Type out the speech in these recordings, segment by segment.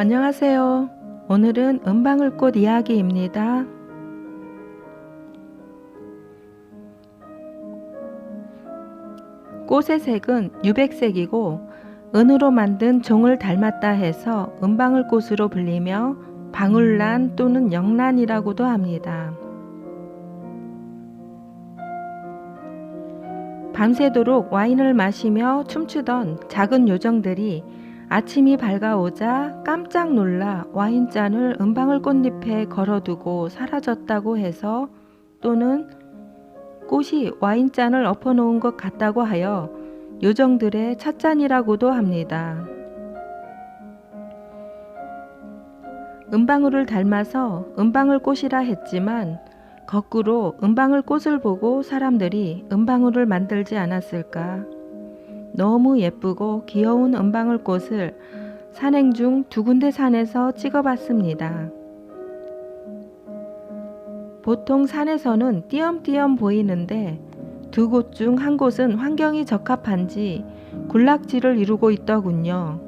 안녕하세요. 오늘은 은방울꽃 이야기입니다. 꽃의 색은 유백색이고 은으로 만든 종을 닮았다 해서 은방울꽃으로 불리며 방울란 또는 영란이라고도 합니다. 밤새도록 와인을 마시며 춤추던 작은 요정들이 아침이 밝아오자 깜짝 놀라 와인잔을 은방울 꽃잎에 걸어두고 사라졌다고 해서 또는 꽃이 와인잔을 엎어놓은 것 같다고 하여 요정들의 찻잔이라고도 합니다. 은방울을 닮아서 은방울 꽃이라 했지만 거꾸로 은방울 꽃을 보고 사람들이 은방울을 만들지 않았을까? 너무 예쁘고 귀여운 은방울 꽃을 산행 중 두 군데 산에서 찍어봤습니다. 보통 산에서는 띄엄띄엄 보이는데 두 곳 중 한 곳은 환경이 적합한지 군락지를 이루고 있더군요.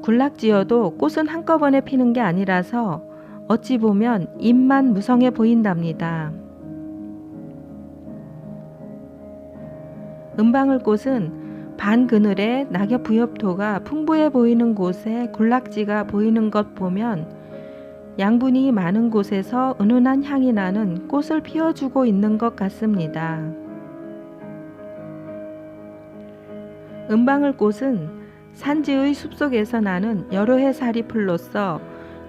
군락지여도 꽃은 한꺼번에 피는 게 아니라서 어찌 보면 잎만 무성해 보인답니다. 은방울 꽃은 반 그늘에 낙엽 부엽토가 풍부해 보이는 곳에 군락지가 보이는 것 보면 양분이 많은 곳에서 은은한 향이 나는 꽃을 피워주고 있는 것 같습니다. 은방울꽃은 산지의 숲속에서 나는 여러 해 사리풀로서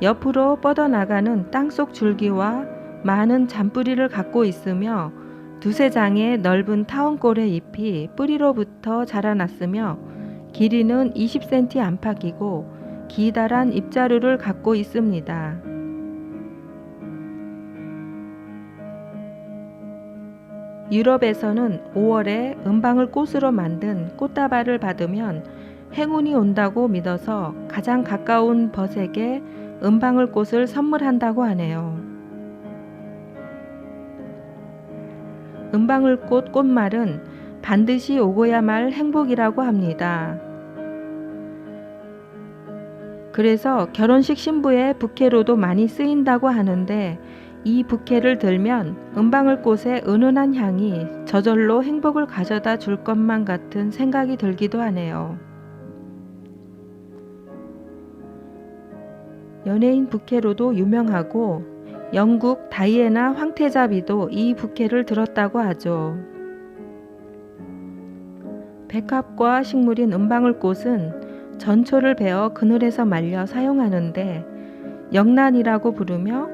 옆으로 뻗어나가는 땅속 줄기와 많은 잔뿌리를 갖고 있으며 두세 장의 넓은 타원골의 잎이 뿌리로부터 자라났으며 길이는 20cm 안팎이고 기다란 잎자루를 갖고 있습니다. 유럽에서는 5월에 은방울 꽃으로 만든 꽃다발을 받으면 행운이 온다고 믿어서 가장 가까운 벗에게 은방울 꽃을 선물한다고 하네요. 은방울꽃 꽃말은 반드시 오고야 말 행복이라고 합니다. 그래서 결혼식 신부의 부케로도 많이 쓰인다고 하는데 이 부케를 들면 은방울꽃의 은은한 향이 저절로 행복을 가져다 줄 것만 같은 생각이 들기도 하네요. 연예인 부케로도 유명하고 영국 다이애나 황태자비도 이 부케를 들었다고 하죠. 백합과 식물인 은방울꽃은 전초를 베어 그늘에서 말려 사용하는데 영란이라고 부르며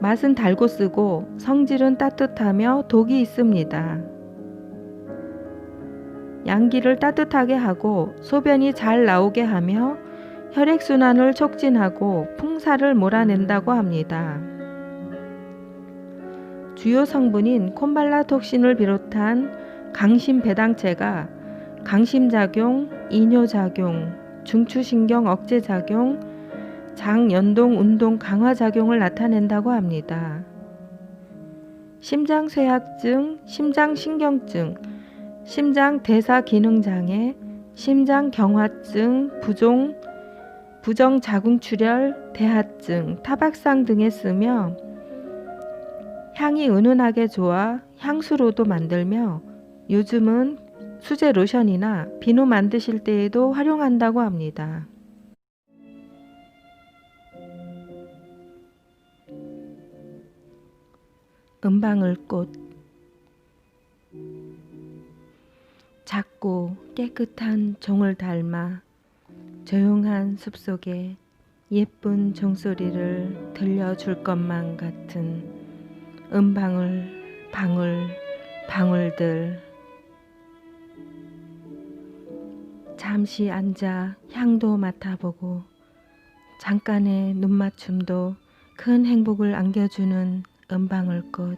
맛은 달고 쓰고 성질은 따뜻하며 독이 있습니다. 양기를 따뜻하게 하고 소변이 잘 나오게 하며 혈액순환을 촉진하고 풍사를 몰아낸다고 합니다. 주요 성분인 콤발라톡신을 비롯한 강심 배당체가 강심작용, 이뇨작용, 중추신경 억제작용, 장연동 운동 강화작용을 나타낸다고 합니다. 심장쇠약증, 심장신경증, 심장대사기능장애, 심장경화증, 부종, 부정자궁출혈, 대하증, 타박상 등에 쓰며 향이 은은하게 좋아 향수로도 만들며 요즘은 수제 로션이나 비누 만드실 때에도 활용한다고 합니다. 은방울꽃 작고 깨끗한 종을 닮아 조용한 숲속에 예쁜 종소리를 들려줄 것만 같은 은방울 방울 방울들 잠시 앉아 향도 맡아보고 잠깐의 눈맞춤도 큰 행복을 안겨주는 은방울꽃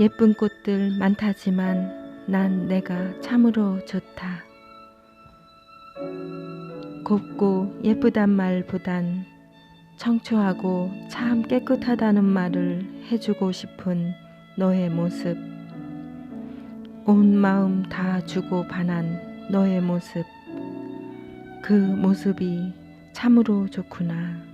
예쁜 꽃들 많다지만 난 내가 참으로 좋다. 곱고 예쁘단 말보단 청초하고 참 깨끗하다는 말을 해주고 싶은 너의 모습. 온 마음 다 주고 반한 너의 모습. 그 모습이 참으로 좋구나.